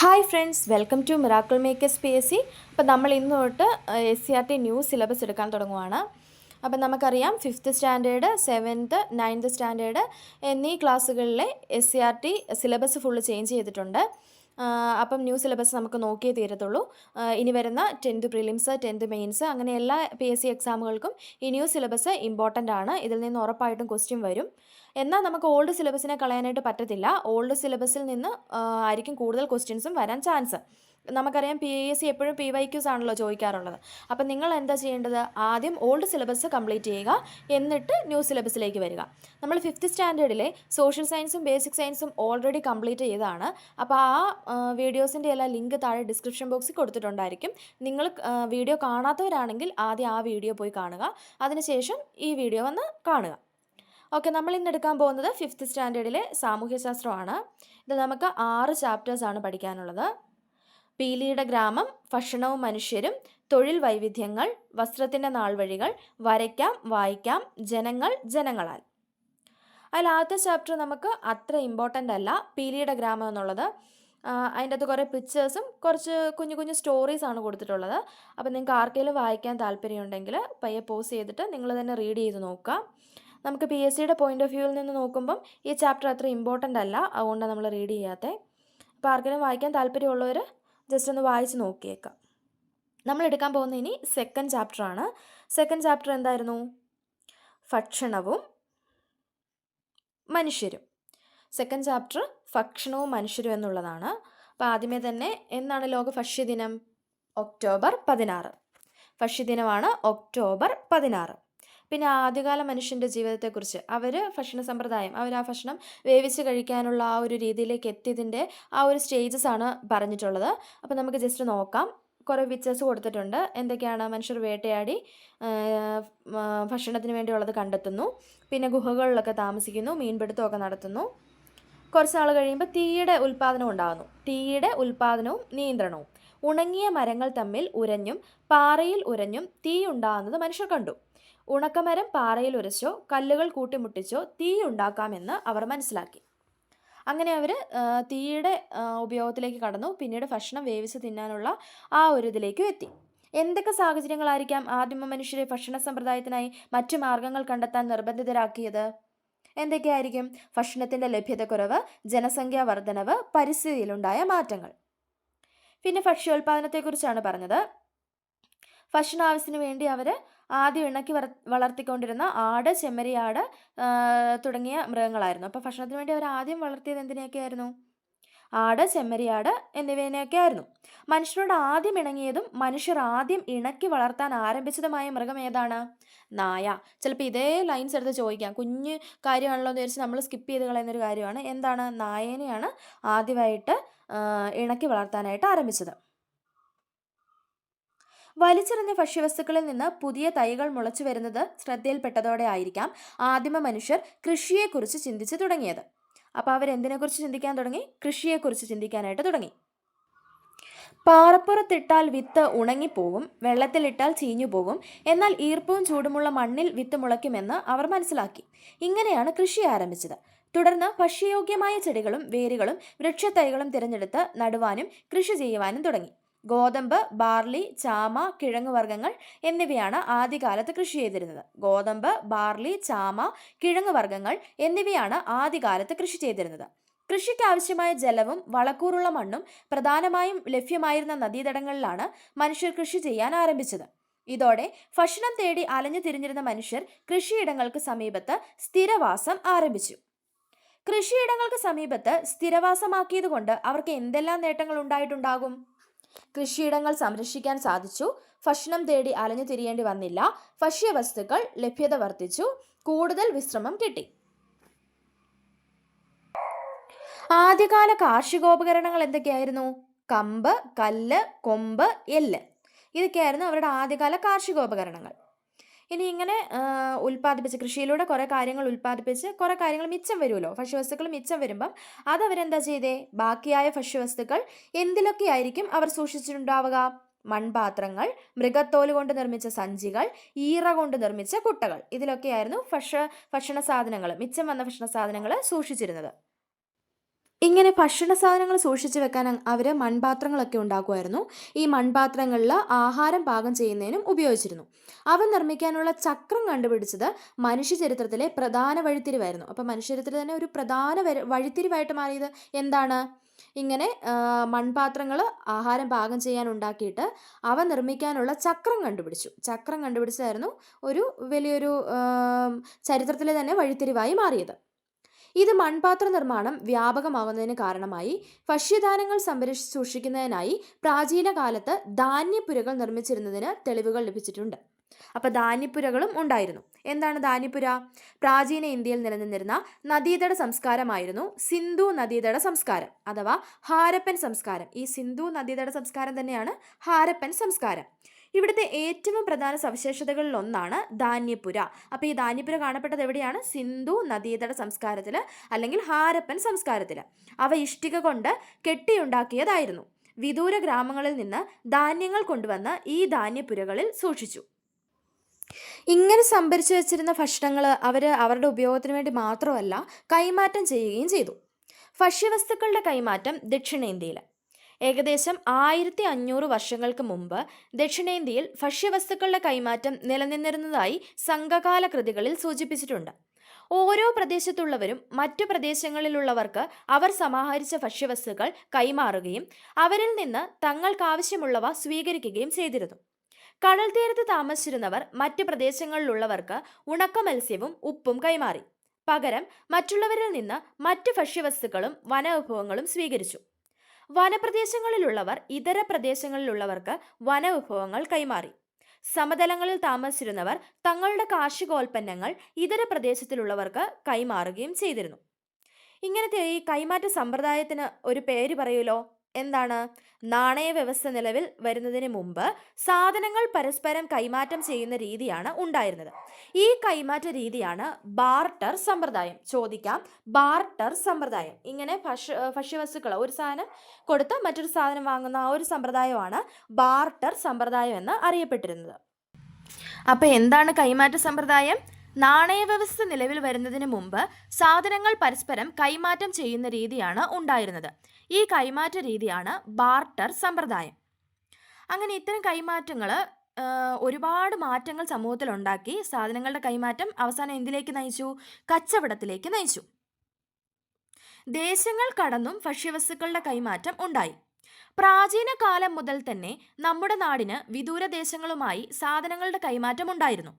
Hi friends welcome to miracle makers P S C അപ്പോൾ നമ്മൾ ഇന്ന് തൊട്ട് S C R T new syllabus എടുക്കാൻ തുടങ്ങുവാണ്. അപ്പം നമുക്കറിയാം fifth standard seventh ninth standard എന്നീ ക്ലാസ്സുകളിലെ S C R T syllabus full change ചെയ്തിട്ടുണ്ട്. അപ്പം ന്യൂ സിലബസ് നമുക്ക് നോക്കിയേ തീരത്തുള്ളൂ. ഇനി വരുന്ന ടെൻത്ത് പ്രിലിംസ് ടെൻത്ത് മെയിൻസ് അങ്ങനെ എല്ലാ പി എസ് സി എക്സാമുകൾക്കും ഈ ന്യൂ സിലബസ് ഇമ്പോർട്ടന്റ് ആണ്. ഇതിൽ നിന്ന് ഉറപ്പായിട്ടും ക്വസ്റ്റ്യൻ വരും. എന്നാൽ നമുക്ക് ഓൾഡ് സിലബസിനെ കളയാനായിട്ട് പറ്റത്തില്ല. ഓൾഡ് സിലബസിൽ നിന്ന് ആയിരിക്കും കൂടുതൽ ക്വസ്റ്റ്യൻസും വരാൻ ചാൻസ് നമുക്കറിയാം പി എസ് സി എപ്പോഴും പി വൈ ക്യൂസ് ആണല്ലോ ചോദിക്കാറുള്ളത്. അപ്പം നിങ്ങൾ എന്താ ചെയ്യേണ്ടത്? ആദ്യം ഓൾഡ് സിലബസ് കംപ്ലീറ്റ് ചെയ്യുക എന്നിട്ട് ന്യൂ സിലബസിലേക്ക് വരിക. നമ്മൾ ഫിഫ്ത്ത് സ്റ്റാൻഡേർഡിലെ സോഷ്യൽ സയൻസും ബേസിക് സയൻസും ഓൾറെഡി കംപ്ലീറ്റ് ചെയ്തതാണ്. അപ്പോൾ ആ വീഡിയോസിന്റെ എല്ലാ ലിങ്ക് താഴെ ഡിസ്ക്രിപ്ഷൻ ബോക്സിൽ കൊടുത്തിട്ടുണ്ടായിരിക്കും. നിങ്ങൾ വീഡിയോ കാണാത്തവരാണെങ്കിൽ ആദ്യം ആ വീഡിയോ പോയി കാണുക. അതിനുശേഷം ഈ വീഡിയോ വന്ന് കാണുക. ഓക്കെ നമ്മൾ ഇന്ന് എടുക്കാൻ പോകുന്നത് ഫിഫ്ത്ത് സ്റ്റാൻഡേർഡിലെ സാമൂഹ്യശാസ്ത്രമാണ്. ഇത് നമുക്ക് ആറ് ചാപ്റ്റേഴ്സാണ് പഠിക്കാനുള്ളത്. പീലിയുടെ ഗ്രാമം ഭക്ഷണവും മനുഷ്യരും തൊഴിൽ വൈവിധ്യങ്ങൾ വസ്ത്രത്തിന്റെ നാൾവഴികൾ വരയ്ക്കാം വായിക്കാം ജനങ്ങൾ ജനങ്ങളാൽ. അതിൽ ആദ്യത്തെ ചാപ്റ്റർ നമുക്ക് അത്ര ഇമ്പോർട്ടന്റ് അല്ല. പീലിയുടെ ഗ്രാമം എന്നുള്ളത്. അതിന്റെ അകത്ത് കുറേ പിക്ചേഴ്സും കുറച്ച് കുഞ്ഞു കുഞ്ഞു സ്റ്റോറീസാണ് കൊടുത്തിട്ടുള്ളത്. അപ്പോൾ നിങ്ങൾക്ക് ആർക്കെങ്കിലും വായിക്കാൻ താല്പര്യമുണ്ടെങ്കിൽ പയ്യെ പോസ് ചെയ്തിട്ട് നിങ്ങൾ തന്നെ റീഡ് ചെയ്ത് നോക്കുക. നമുക്ക് പി എസ് സിയുടെ പോയിന്റ് ഓഫ് വ്യൂവിൽ നിന്ന് നോക്കുമ്പം ഈ ചാപ്റ്റർ അത്ര ഇമ്പോർട്ടന്റ് അല്ല. അതുകൊണ്ട് നമ്മൾ റീഡ് ചെയ്യാത്തത് അപ്പോൾ ആർക്കെങ്കിലും വായിക്കാൻ താല്പര്യമുള്ളവർ ജസ്റ്റ് ഒന്ന് വായിച്ച് നോക്കിയേക്കാം. നമ്മൾ എടുക്കാൻ പോകുന്ന ഇനി സെക്കൻഡ് ചാപ്റ്റർ ആണ്. സെക്കൻഡ് ചാപ്റ്റർ എന്തായിരുന്നു? ഭക്ഷണവും മനുഷ്യരും. സെക്കൻഡ് ചാപ്റ്റർ ഭക്ഷണവും മനുഷ്യരും എന്നുള്ളതാണ്. അപ്പോൾ ആദ്യമേ തന്നെ എന്നാണ് ലോക ഭക്ഷ്യദിനം? ഒക്ടോബർ പതിനാറ്. ഭക്ഷ്യദിനമാണ് ഒക്ടോബർ പതിനാറ്. പിന്നെ ആദ്യകാല മനുഷ്യന്റെ ജീവിതത്തെക്കുറിച്ച്. അവർ ഭക്ഷണ സമ്പ്രദായം അവർ ആ ഭക്ഷണം വേവിച്ച് കഴിക്കാനുള്ള ആ ഒരു രീതിയിലേക്ക് എത്തിയതിന്റെ ആ ഒരു സ്റ്റേജസ് ആണ് പറഞ്ഞിട്ടുള്ളത്. അപ്പോൾ നമുക്ക് ജസ്റ്റ് നോക്കാം. കുറേ പിക്ചേഴ്സ് കൊടുത്തിട്ടുണ്ട്. എന്തൊക്കെയാണ് മനുഷ്യർ വേട്ടയാടി ഭക്ഷണത്തിന് വേണ്ടിയുള്ളത് കണ്ടെത്തുന്നു. പിന്നെ ഗുഹകളിലൊക്കെ താമസിക്കുന്നു മീൻപിടുത്തമൊക്കെ നടത്തുന്നു. കുറച്ച് നാൾ കഴിയുമ്പോൾ തീയുടെ ഉൽപ്പാദനം ഉണ്ടാകുന്നു. തീയുടെ ഉൽപ്പാദനവും നിയന്ത്രണവും. ഉണങ്ങിയ മരങ്ങൾ തമ്മിൽ ഉരഞ്ഞും പാറയിൽ ഉരഞ്ഞും തീ ഉണ്ടാകുന്നത് മനുഷ്യർ കണ്ടു. ഉണക്കമരം പാറയിൽ ഉരച്ചോ കല്ലുകൾ കൂട്ടിമുട്ടിച്ചോ തീ ഉണ്ടാക്കാമെന്ന് അവർ മനസ്സിലാക്കി. അങ്ങനെ അവർ തീയുടെ ഉപയോഗത്തിലേക്ക് കടന്നു. പിന്നീട് ഭക്ഷണം വേവിച്ച് തിന്നാനുള്ള ആ ഒരു ഇതിലേക്കും എത്തി. എന്തൊക്കെ സാഹചര്യങ്ങളായിരിക്കാം ആദിമ മനുഷ്യരെ ഭക്ഷണ സമ്പ്രദായത്തിനായി മറ്റു മാർഗങ്ങൾ കണ്ടെത്താൻ നിർബന്ധിതരാക്കിയത്? എന്തൊക്കെയായിരിക്കും ഭക്ഷണത്തിന്റെ ലഭ്യതക്കുറവ് ജനസംഖ്യാ വർധനവ് പരിസ്ഥിതിയിലുണ്ടായ മാറ്റങ്ങൾ? പിന്നെ ഭക്ഷ്യോൽപാദനത്തെക്കുറിച്ചാണ് പറഞ്ഞത്. ഭക്ഷണ ആവശ്യത്തിന് വേണ്ടി അവർ ആദ്യം ഇണക്കി വർ വളർത്തിക്കൊണ്ടിരുന്ന ആട് ചെമ്മരിയാട് തുടങ്ങിയ മൃഗങ്ങളായിരുന്നു. അപ്പോൾ ഭക്ഷണത്തിന് വേണ്ടി അവർ ആദ്യം വളർത്തിയത് എന്തിനെയൊക്കെയായിരുന്നു? ആട് ചെമ്മരിയാട് എന്നിവയൊക്കെ ആയിരുന്നു മനുഷ്യരോട് ആദ്യം ഇണങ്ങിയതും മനുഷ്യർ ആദ്യം ഇണക്കി വളർത്താൻ ആരംഭിച്ചതുമായ മൃഗം ഏതാണ്? നായ. ചിലപ്പോൾ ഇതേ ലൈൻസ് എടുത്ത് ചോദിക്കാം. കുഞ്ഞ് കാര്യമാണല്ലോ എന്ന് വിചാരിച്ച് നമ്മൾ സ്കിപ്പ് ചെയ്ത് കളയുന്നൊരു കാര്യമാണ്. എന്താണ്? നായേനെയാണ് ആദ്യമായിട്ട് ഇണക്കി വളർത്താനായിട്ട് ആരംഭിച്ചത്. വലിച്ചെറിഞ്ഞ ഭക്ഷ്യവസ്തുക്കളിൽ നിന്ന് പുതിയ തൈകൾ മുളച്ചു വരുന്നത് ശ്രദ്ധയിൽപ്പെട്ടതോടെ ആയിരിക്കാം ആദിമ മനുഷ്യർ കൃഷിയെക്കുറിച്ച് ചിന്തിച്ചു തുടങ്ങിയത്. അപ്പോൾ അവരെന്തിനെക്കുറിച്ച് ചിന്തിക്കാൻ തുടങ്ങി? കൃഷിയെക്കുറിച്ച് ചിന്തിക്കാനായിട്ട് തുടങ്ങി. പാറപ്പുറത്തിട്ടാൽ വിത്ത് ഉണങ്ങിപ്പോകും വെള്ളത്തിലിട്ടാൽ ചീഞ്ഞു പോകും എന്നാൽ ഈർപ്പവും ചൂടുമുള്ള മണ്ണിൽ വിത്ത് മുളയ്ക്കുമെന്ന് അവർ മനസ്സിലാക്കി. ഇങ്ങനെയാണ് കൃഷി ആരംഭിച്ചത്. തുടർന്ന് ഭക്ഷ്യയോഗ്യമായ ചെടികളും വേരുകളും വൃക്ഷത്തൈകളും തിരഞ്ഞെടുത്ത് നടുവാനും കൃഷി ചെയ്യുവാനും തുടങ്ങി. ഗോതമ്പ് ബാർലി ചാമ കിഴങ്ങുവർഗങ്ങൾ എന്നിവയാണ് ആദ്യകാലത്ത് കൃഷി ചെയ്തിരുന്നത്. ഗോതമ്പ് ബാർലി ചാമ കിഴങ്ങുവർഗങ്ങൾ എന്നിവയാണ് ആദ്യകാലത്ത് കൃഷി ചെയ്തിരുന്നത്. കൃഷിക്കാവശ്യമായ ജലവും വളക്കൂറുള്ള മണ്ണും പ്രധാനമായും ലഭ്യമായിരുന്ന നദീതടങ്ങളിലാണ് മനുഷ്യർ കൃഷി ചെയ്യാൻ ആരംഭിച്ചത്. ഇതോടെ ഭക്ഷണം തേടി അലഞ്ഞു തിരിഞ്ഞിരുന്ന മനുഷ്യർ കൃഷിയിടങ്ങൾക്ക് സമീപത്ത് സ്ഥിരവാസം ആരംഭിച്ചു. കൃഷിയിടങ്ങൾക്ക് സമീപത്ത് സ്ഥിരവാസമാക്കിയതുകൊണ്ട് അവർക്ക് എന്തെല്ലാം നേട്ടങ്ങൾ ഉണ്ടായിട്ടുണ്ടാകും? കൃഷിയിടങ്ങൾ സംരക്ഷിക്കാൻ സാധിച്ചു. ഭക്ഷണം തേടി അലഞ്ഞു തിരിയേണ്ടി വന്നില്ല. ഭക്ഷ്യവസ്തുക്കൾ ലഭ്യത വർദ്ധിച്ചു. കൂടുതൽ വിശ്രമം കിട്ടി. ആദ്യകാല കാർഷികോപകരണങ്ങൾ എന്തൊക്കെയായിരുന്നു? കമ്പ് കല്ല് കൊമ്പ് എല്ല്. ഇതൊക്കെയായിരുന്നു അവരുടെ ആദ്യകാല കാർഷികോപകരണങ്ങൾ. ഇനി ഇങ്ങനെ ഉൽപ്പാദിപ്പിച്ച് കൃഷിയിലൂടെ കുറേ കാര്യങ്ങൾ ഉൽപ്പാദിപ്പിച്ച് കുറേ കാര്യങ്ങൾ മിച്ചം വരുമല്ലോ. ഭക്ഷ്യവസ്തുക്കൾ മിച്ചം വരുമ്പം അതവരെന്താ ചെയ്തേ? ബാക്കിയായ ഭക്ഷ്യവസ്തുക്കൾ എന്തിലൊക്കെയായിരിക്കും അവർ സൂക്ഷിച്ചിട്ടുണ്ടാവുക? മൺപാത്രങ്ങൾ മൃഗത്തോൽ കൊണ്ട് നിർമ്മിച്ച സഞ്ചികൾ ഈറ കൊണ്ട് നിർമ്മിച്ച കുട്ടകൾ. ഇതിലൊക്കെയായിരുന്നു ഭക്ഷ ഭക്ഷണ സാധനങ്ങൾ മിച്ചം വന്ന ഭക്ഷണ സാധനങ്ങൾ സൂക്ഷിച്ചിരുന്നത്. ഇങ്ങനെ ഭക്ഷണ സാധനങ്ങൾ സൂക്ഷിച്ച് വെക്കാൻ അവർ മൺപാത്രങ്ങളൊക്കെ ഉണ്ടാക്കുമായിരുന്നു. ഈ മൺപാത്രങ്ങളിൽ ആഹാരം പാകം ചെയ്യുന്നതിനും ഉപയോഗിച്ചിരുന്നു. അവ നിർമ്മിക്കാനുള്ള ചക്രം കണ്ടുപിടിച്ചത് മനുഷ്യ ചരിത്രത്തിലെ പ്രധാന വഴിത്തിരിവായിരുന്നു. അപ്പോൾ മനുഷ്യചരിത്രത്തിൽ തന്നെ ഒരു പ്രധാന വഴിത്തിരിവായിട്ട് മാറിയത് എന്താണ്? ഇങ്ങനെ മൺപാത്രങ്ങൾ ആഹാരം പാകം ചെയ്യാൻ ഉണ്ടാക്കിയിട്ട് അവ നിർമ്മിക്കാനുള്ള ചക്രം കണ്ടുപിടിച്ചു. ചക്രം കണ്ടുപിടിച്ചതായിരുന്നു ഒരു വലിയൊരു ചരിത്രത്തിലെ തന്നെ വഴിത്തിരിവായി മാറിയത്. ഇത് മൺപാത്ര നിർമ്മാണം വ്യാപകമാകുന്നതിന് കാരണമായി ഭക്ഷ്യധാന്യങ്ങൾ സംരക്ഷിച്ച് സൂക്ഷിക്കുന്നതിനായി പ്രാചീന കാലത്ത് ധാന്യപ്പുരകൾ നിർമ്മിച്ചിരുന്നതിന് തെളിവുകൾ ലഭിച്ചിട്ടുണ്ട്. അപ്പോൾ ധാന്യപ്പുരകളും ഉണ്ടായിരുന്നു. എന്താണ് ധാന്യപ്പുര? പ്രാചീന ഇന്ത്യയിൽ നിലനിന്നിരുന്ന നദീതട സംസ്കാരമായിരുന്നു സിന്ധു നദീതട സംസ്കാരം അഥവാ ഹാരപ്പൻ സംസ്കാരം. ഈ സിന്ധു നദീതട സംസ്കാരം തന്നെയാണ് ഹാരപ്പൻ സംസ്കാരം. ഇവിടുത്തെ ഏറ്റവും പ്രധാന സവിശേഷതകളിൽ ഒന്നാണ് ധാന്യപുര അപ്പോൾ ഈ ധാന്യപുര കാണപ്പെട്ടത് എവിടെയാണ്? സിന്ധു നദീതട സംസ്കാരത്തിൽ അല്ലെങ്കിൽ ഹാരപ്പൻ സംസ്കാരത്തിൽ അവ ഇഷ്ടിക കൊണ്ട് കെട്ടിയുണ്ടാക്കിയതായിരുന്നു. വിദൂര ഗ്രാമങ്ങളിൽ നിന്ന് ധാന്യങ്ങൾ കൊണ്ടുവന്ന് ഈ ധാന്യപുരകളിൽ സൂക്ഷിച്ചു. ഇങ്ങനെ സംഭരിച്ചു വെച്ചിരുന്ന ഭക്ഷണങ്ങൾ അവർ അവരുടെ ഉപയോഗത്തിന് വേണ്ടി മാത്രമല്ല കൈമാറ്റം ചെയ്യുകയും ചെയ്തു. ഭക്ഷ്യവസ്തുക്കളുടെ കൈമാറ്റം ദക്ഷിണേന്ത്യയിൽ ഏകദേശം ആയിരത്തി അഞ്ഞൂറ് വർഷങ്ങൾക്ക് മുമ്പ് ദക്ഷിണേന്ത്യയിൽ ഭക്ഷ്യവസ്തുക്കളുടെ കൈമാറ്റം നിലനിന്നിരുന്നതായി സംഘകാല കൃതികളിൽ സൂചിപ്പിച്ചിട്ടുണ്ട്. ഓരോ പ്രദേശത്തുള്ളവരും മറ്റു പ്രദേശങ്ങളിലുള്ളവർക്ക് അവർ സമാഹരിച്ച ഭക്ഷ്യവസ്തുക്കൾ കൈമാറുകയും അവരിൽ നിന്ന് തങ്ങൾക്കാവശ്യമുള്ളവ സ്വീകരിക്കുകയും ചെയ്തിരുന്നു. കടൽ തീരത്ത് താമസിച്ചിരുന്നവർ മറ്റു പ്രദേശങ്ങളിലുള്ളവർക്ക് ഉണക്ക മത്സ്യവും ഉപ്പും കൈമാറി. പകരം മറ്റുള്ളവരിൽ നിന്ന് മറ്റ് ഭക്ഷ്യവസ്തുക്കളും വനവിഭവങ്ങളും സ്വീകരിച്ചു. വനപ്രദേശങ്ങളിലുള്ളവർ ഇതര പ്രദേശങ്ങളിലുള്ളവർക്ക് വനവിഭവങ്ങൾ കൈമാറി. സമതലങ്ങളിൽ താമസിച്ചിരുന്നവർ തങ്ങളുടെ കാർഷികോൽപ്പന്നങ്ങൾ ഇതര പ്രദേശത്തിലുള്ളവർക്ക് കൈമാറുകയും ചെയ്തിരുന്നു. ഇങ്ങനത്തെ ഈ കൈമാറ്റ സമ്പ്രദായത്തിന് ഒരു പേര് പറയൂലോ? എന്താണ്? നാണയ വ്യവസ്ഥ നിലവിൽ വരുന്നതിന് മുമ്പ് സാധനങ്ങൾ പരസ്പരം കൈമാറ്റം ചെയ്യുന്ന രീതിയാണ് ഉണ്ടായിരുന്നത്. ഈ കൈമാറ്റ രീതിയാണ് ബാർട്ടർ സമ്പ്രദായം. ചോദിക്കാം. ബാർട്ടർ സമ്പ്രദായം. ഇങ്ങനെ ഭക്ഷ്യ ഭക്ഷ്യവസ്തുക്കൾ ഒരു സാധനം കൊടുത്ത് മറ്റൊരു സാധനം വാങ്ങുന്ന ആ ഒരു സമ്പ്രദായമാണ് ബാർട്ടർ സമ്പ്രദായം എന്ന് അറിയപ്പെട്ടിരുന്നത്. അപ്പോൾ എന്താണ് കൈമാറ്റ സമ്പ്രദായം? നാണയ വ്യവസ്ഥ നിലവിൽ വരുന്നതിന് മുമ്പ് സാധനങ്ങൾ പരസ്പരം കൈമാറ്റം ചെയ്യുന്ന രീതിയാണ് ഉണ്ടായിരുന്നത്. ഈ കൈമാറ്റ രീതിയാണ് ബാർട്ടർ സമ്പ്രദായം. അങ്ങനെ ഇത്തരം കൈമാറ്റങ്ങൾ ഒരുപാട് മാറ്റങ്ങൾ സമൂഹത്തിലുണ്ടാക്കി. സാധനങ്ങളുടെ കൈമാറ്റം അവസാനം എന്തിലേക്ക് നയിച്ചു? കച്ചവടത്തിലേക്ക് നയിച്ചു. ദേശങ്ങൾ കടന്നും ഭക്ഷ്യവസ്തുക്കളുടെ കൈമാറ്റം ഉണ്ടായി. പ്രാചീന കാലം മുതൽ തന്നെ നമ്മുടെ നാടിന് വിദൂര ദേശങ്ങളുമായി സാധനങ്ങളുടെ കൈമാറ്റം ഉണ്ടായിരുന്നു.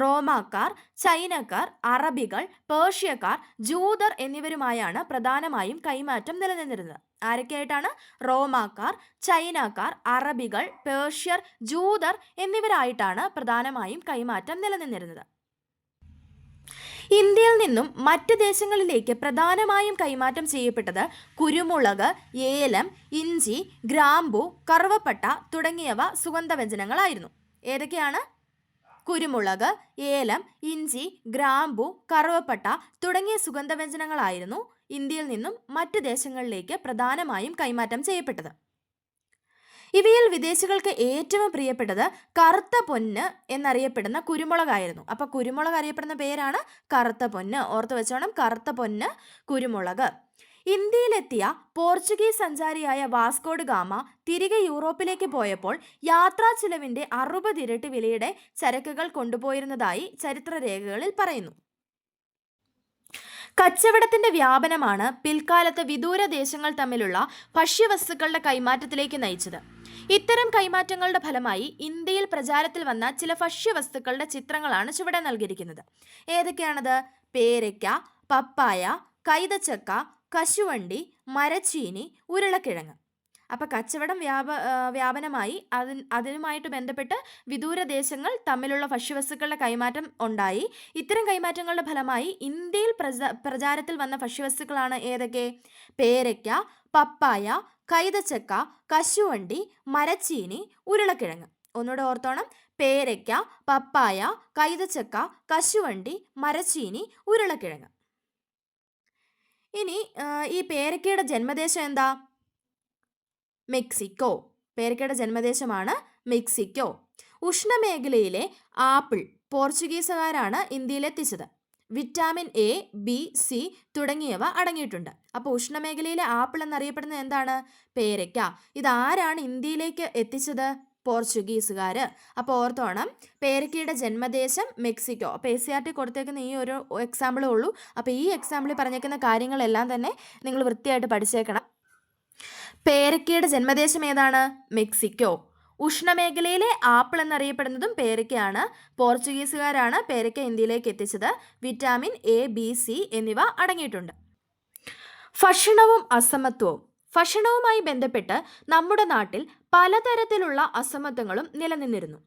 റോമാക്കാർ ചൈനക്കാർ അറബികൾ പേർഷ്യക്കാർ ജൂതർ എന്നിവരുമായാണ് പ്രധാനമായും കൈമാറ്റം നിലനിന്നിരുന്നത്. ആരൊക്കെയായിട്ടാണ്? റോമാക്കാർ ചൈനക്കാർ അറബികൾ പേർഷ്യർ ജൂതർ എന്നിവരായിട്ടാണ് പ്രധാനമായും കൈമാറ്റം നിലനിന്നിരുന്നത്. ഇന്ത്യയിൽ നിന്നും മറ്റ് ദേശങ്ങളിലേക്ക് പ്രധാനമായും കൈമാറ്റം ചെയ്യപ്പെട്ടത് കുരുമുളക് ഏലം ഇഞ്ചി ഗ്രാമ്പു കറുവപ്പട്ട തുടങ്ങിയവ സുഗന്ധവ്യഞ്ജനങ്ങളായിരുന്നു ഏതൊക്കെയാണ്? കുരുമുളക് ഏലം ഇഞ്ചി ഗ്രാമ്പു കറുവപ്പട്ട തുടങ്ങിയ സുഗന്ധവ്യഞ്ജനങ്ങളായിരുന്നു ഇന്ത്യയിൽ നിന്നും മറ്റ് ദേശങ്ങളിലേക്ക് പ്രധാനമായും കൈമാറ്റം ചെയ്യപ്പെട്ടത്. ഇവയിൽ വിദേശികൾക്ക് ഏറ്റവും പ്രിയപ്പെട്ടത് കറുത്ത പൊന്ന് എന്നറിയപ്പെടുന്ന കുരുമുളകായിരുന്നു. അപ്പോൾ കുരുമുളക് അറിയപ്പെടുന്ന പേരാണ് കറുത്ത പൊന്ന്. ഓർത്ത് വെച്ചോണം കറുത്ത പൊന്ന് കുരുമുളക്. ഇന്ത്യയിലെത്തിയ പോർച്ചുഗീസ് സഞ്ചാരിയായ വാസ്കോഡ് ഗാമ തിരികെ യൂറോപ്പിലേക്ക് പോയപ്പോൾ യാത്രാ ചിലവിന്റെ അറുപത് ഇരട്ടി വിലയുടെ ചരക്കുകൾ കൊണ്ടുപോയിരുന്നതായി ചരിത്രരേഖകളിൽ പറയുന്നു. കച്ചവടത്തിന്റെ വ്യാപനമാണ് പിൽക്കാലത്ത് വിദൂര ദേശങ്ങൾ തമ്മിലുള്ള ഭക്ഷ്യവസ്തുക്കളുടെ കൈമാറ്റത്തിലേക്ക് നയിച്ചത്. ഇത്തരം കൈമാറ്റങ്ങളുടെ ഫലമായി ഇന്ത്യയിൽ പ്രചാരത്തിൽ വന്ന ചില ഭക്ഷ്യവസ്തുക്കളുടെ ചിത്രങ്ങളാണ് ചുവടെ നൽകിയിരിക്കുന്നത്. ഏതൊക്കെയാണത്? പേരയ്ക്ക പപ്പായ കൈതച്ചക്ക കശുവണ്ടി മരച്ചീനി ഉരുളക്കിഴങ്ങ്. അപ്പോൾ കച്ചവടം വ്യാപ വ്യാപനമായി അതിന് അതിനുമായിട്ട് ബന്ധപ്പെട്ട് വിദൂര ദേശങ്ങൾ തമ്മിലുള്ള ഭക്ഷ്യവസ്തുക്കളുടെ കൈമാറ്റം ഉണ്ടായി. ഇത്തരം കൈമാറ്റങ്ങളുടെ ഫലമായി ഇന്ത്യയിൽ പ്രചാരത്തിൽ വന്ന ഭക്ഷ്യവസ്തുക്കളാണ് ഏതൊക്കെ? പേരയ്ക്ക പപ്പായ കൈതച്ചക്ക കശുവണ്ടി മരച്ചീനി ഉരുളക്കിഴങ്ങ്. ഒന്നുകൂടെ ഓർത്തോണം. പേരയ്ക്ക പപ്പായ കൈതച്ചക്ക കശുവണ്ടി മരച്ചീനി ഉരുളക്കിഴങ്ങ്. ഇനി ഈ പേരയ്ക്കയുടെ ജന്മദേശം എന്താ? മെക്സിക്കോ. പേരയ്ക്കയുടെ ജന്മദേശമാണ് മെക്സിക്കോ. ഉഷ്ണമേഖലയിലെ ആപ്പിൾ പോർച്ചുഗീസുകാരാണ് ഇന്ത്യയിലെത്തിച്ചത്. വിറ്റാമിൻ എ ബി സി തുടങ്ങിയവ അടങ്ങിയിട്ടുണ്ട്. അപ്പോൾ ഉഷ്ണമേഖലയിലെ ആപ്പിൾ എന്നറിയപ്പെടുന്നത് എന്താണ്? പേരയ്ക്ക. ഇതാരാണ് ഇന്ത്യയിലേക്ക് എത്തിച്ചത്? പോർച്ചുഗീസുകാർ അപ്പോൾ ഓർത്തോണം പേരക്കയുടെ ജന്മദേശം മെക്സിക്കോ. അപ്പോൾ എസ് സി ആർ ടി കൊടുത്തേക്കുന്ന ഈ ഒരു എക്സാമ്പിളേ ഉള്ളൂ. അപ്പോൾ ഈ എക്സാമ്പിളിൽ പറഞ്ഞേക്കുന്ന കാര്യങ്ങളെല്ലാം തന്നെ നിങ്ങൾ വൃത്തിയായിട്ട് പഠിച്ചേക്കണം. പേരക്കയുടെ ജന്മദേശം ഏതാണ്? മെക്സിക്കോ. ഉഷ്ണമേഖലയിലെ ആപ്പിൾ എന്നറിയപ്പെടുന്നതും പേരയ്ക്കയാണ്. പോർച്ചുഗീസുകാരാണ് പേരയ്ക്ക ഇന്ത്യയിലേക്ക് എത്തിച്ചത്. വിറ്റാമിൻ എ ബി സി എന്നിവ അടങ്ങിയിട്ടുണ്ട്. ഭക്ഷണവും അസമത്വവും. ഭക്ഷണവുമായി ബന്ധപ്പെട്ട് നമ്മുടെ നാട്ടിൽ പലതരത്തിലുള്ള അസമത്വങ്ങളും നിലനിന്നിരുന്നു.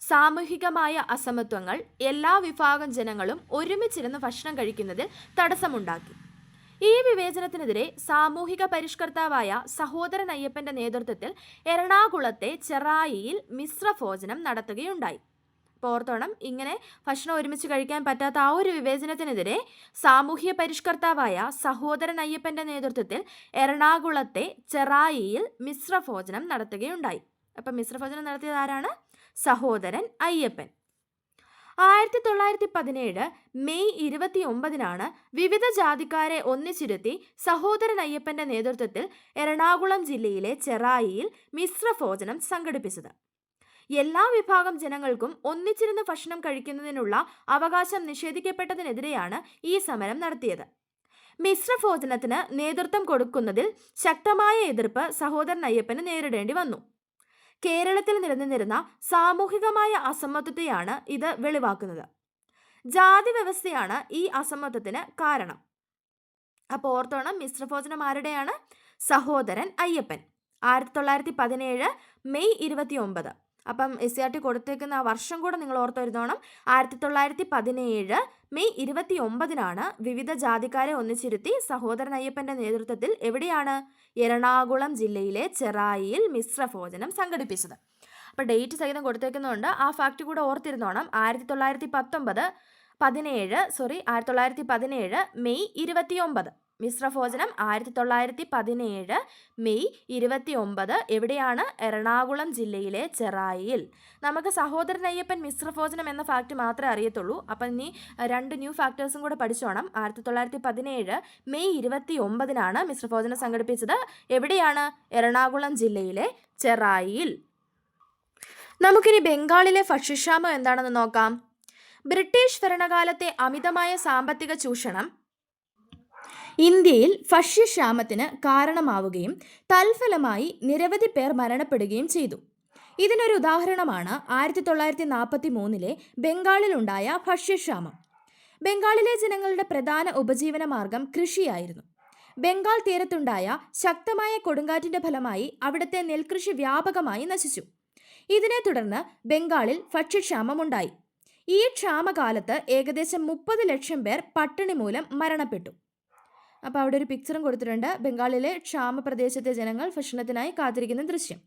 സാമൂഹികമായ അസമത്വങ്ങൾ എല്ലാ വിഭാഗം ജനങ്ങളും ഒരുമിച്ചിരുന്ന് ഭക്ഷണം കഴിക്കുന്നതിൽ തടസ്സമുണ്ടാക്കി. ഈ വിവേചനത്തിനെതിരെ സാമൂഹിക പരിഷ്കർത്താവായ സഹോദരൻ അയ്യപ്പന്റെ നേതൃത്വത്തിൽ എറണാകുളത്തെ ചെറായിയിൽ മിശ്രഭോജനം നടത്തുകയുണ്ടായി. പോർത്തോണം ഇങ്ങനെ ഭക്ഷണം ഒരുമിച്ച് കഴിക്കാൻ പറ്റാത്ത ആ ഒരു വിവേചനത്തിനെതിരെ സാമൂഹ്യ പരിഷ്കർത്താവായ സഹോദരൻ അയ്യപ്പന്റെ നേതൃത്വത്തിൽ എറണാകുളത്തെ ചെറായിയിൽ മിശ്രഭോജനം നടത്തുകയുണ്ടായി. അപ്പം മിശ്രഭോജനം നടത്തിയത് ആരാണ്? സഹോദരൻ അയ്യപ്പൻ. ആയിരത്തി തൊള്ളായിരത്തി പതിനേഴ് മെയ് ഇരുപത്തി ഒമ്പതിനാണ് വിവിധ ജാതിക്കാരെ ഒന്നിച്ചിരുത്തി സഹോദരൻ അയ്യപ്പന്റെ നേതൃത്വത്തിൽ എറണാകുളം ജില്ലയിലെ ചെറായിയിൽ മിശ്രഭോജനം സംഘടിപ്പിച്ചത്. എല്ലാ വിഭാഗം ജനങ്ങൾക്കും ഒന്നിച്ചിരുന്ന് ഭക്ഷണം കഴിക്കുന്നതിനുള്ള അവകാശം നിഷേധിക്കപ്പെട്ടതിനെതിരെയാണ് ഈ സമരം നടത്തിയത്. മിശ്രഭോജനത്തിന് നേതൃത്വം കൊടുക്കുന്നതിൽ ശക്തമായ എതിർപ്പ് സഹോദരൻ അയ്യപ്പന് നേരിടേണ്ടി വന്നു. കേരളത്തിൽ നിലനിന്നിരുന്ന സാമൂഹികമായ അസമത്വത്തെയാണ് ഇത് വെളിവാക്കുന്നത്. ജാതി വ്യവസ്ഥയാണ് ഈ അസമത്വത്തിന് കാരണം. അപ്പോൾ ഓർത്തോണം മിശ്രഭോജനം ആരുടെയാണ് സഹോദരൻ അയ്യപ്പൻ. ആയിരത്തി തൊള്ളായിരത്തി പതിനേഴ് മെയ് ഇരുപത്തി ഒമ്പത് അപ്പം എസ് സി ആർ ടി കൊടുത്തേക്കുന്ന ആ വർഷം കൂടെ നിങ്ങൾ ഓർത്ത് വരുന്നോണം ആയിരത്തി തൊള്ളായിരത്തി പതിനേഴ് മെയ് ഇരുപത്തി ഒമ്പതിനാണ് വിവിധ ജാതിക്കാരെ ഒന്നിച്ചിരുത്തി സഹോദരൻ അയ്യപ്പന്റെ നേതൃത്വത്തിൽ എവിടെയാണ് എറണാകുളം ജില്ലയിലെ ചെറായിയിൽ മിശ്രഭോജനം സംഘടിപ്പിച്ചത്. അപ്പോൾ ഡേറ്റ് സഹിതം കൊടുത്തേക്കുന്നതുകൊണ്ട് ആ ഫാക്ട് കൂടെ ഓർത്തിരുന്നോണം. ആയിരത്തി തൊള്ളായിരത്തി പത്തൊമ്പത് പതിനേഴ് സോറി ആയിരത്തി തൊള്ളായിരത്തി പതിനേഴ് മെയ് ഇരുപത്തി ഒമ്പത് മിശ്രഭോജനം ആയിരത്തി തൊള്ളായിരത്തി പതിനേഴ് മെയ് ഇരുപത്തി ഒമ്പത് എവിടെയാണ് എറണാകുളം ജില്ലയിലെ ചെറായിയിൽ. നമുക്ക് സഹോദരൻ അയ്യപ്പൻ മിശ്രഭോജനം എന്ന ഫാക്റ്റ് മാത്രമേ അറിയത്തുള്ളൂ. അപ്പം ഇനി രണ്ട് ന്യൂ ഫാക്ടേഴ്സും കൂടെ പഠിച്ചോണം. ആയിരത്തി തൊള്ളായിരത്തി പതിനേഴ് മെയ് ഇരുപത്തി ഒമ്പതിനാണ് മിശ്രഭോജനം സംഘടിപ്പിച്ചത്. എവിടെയാണ് എറണാകുളം ജില്ലയിലെ ചെറായിയിൽ? നമുക്കിനി ബംഗാളിലെ ഭക്ഷ്യക്ഷാമം എന്താണെന്ന് നോക്കാം. ബ്രിട്ടീഷ് ഭരണകാലത്തെ അമിതമായ സാമ്പത്തിക ചൂഷണം ഇന്ത്യയിൽ ഭക്ഷ്യക്ഷാമത്തിന് കാരണമാവുകയും തൽഫലമായി നിരവധി പേർ മരണപ്പെടുകയും ചെയ്തു. ഇതിനൊരു ഉദാഹരണമാണ് ആയിരത്തി തൊള്ളായിരത്തി നാൽപ്പത്തി മൂന്നിലെ ബംഗാളിലുണ്ടായ ഭക്ഷ്യക്ഷാമം. ബംഗാളിലെ ജനങ്ങളുടെ പ്രധാന ഉപജീവന മാർഗം കൃഷിയായിരുന്നു. ബംഗാൾ തീരത്തുണ്ടായ ശക്തമായ കൊടുങ്കാറ്റിന്റെ ഫലമായി അവിടുത്തെ നെൽകൃഷി വ്യാപകമായി നശിച്ചു. ഇതിനെ തുടർന്ന് ബംഗാളിൽ ഭക്ഷ്യക്ഷാമമുണ്ടായി. ഈ ക്ഷാമകാലത്ത് ഏകദേശം മുപ്പത് ലക്ഷം പേർ പട്ടിണി മൂലം മരണപ്പെട്ടു. അപ്പോൾ അവിടെ ഒരു പിക്ചറും കൊടുത്തിട്ടുണ്ട്. ബംഗാളിലെ ക്ഷാമ പ്രദേശത്തെ ജനങ്ങൾ ഭക്ഷണത്തിനായി കാത്തിരിക്കുന്ന ദൃശ്യം.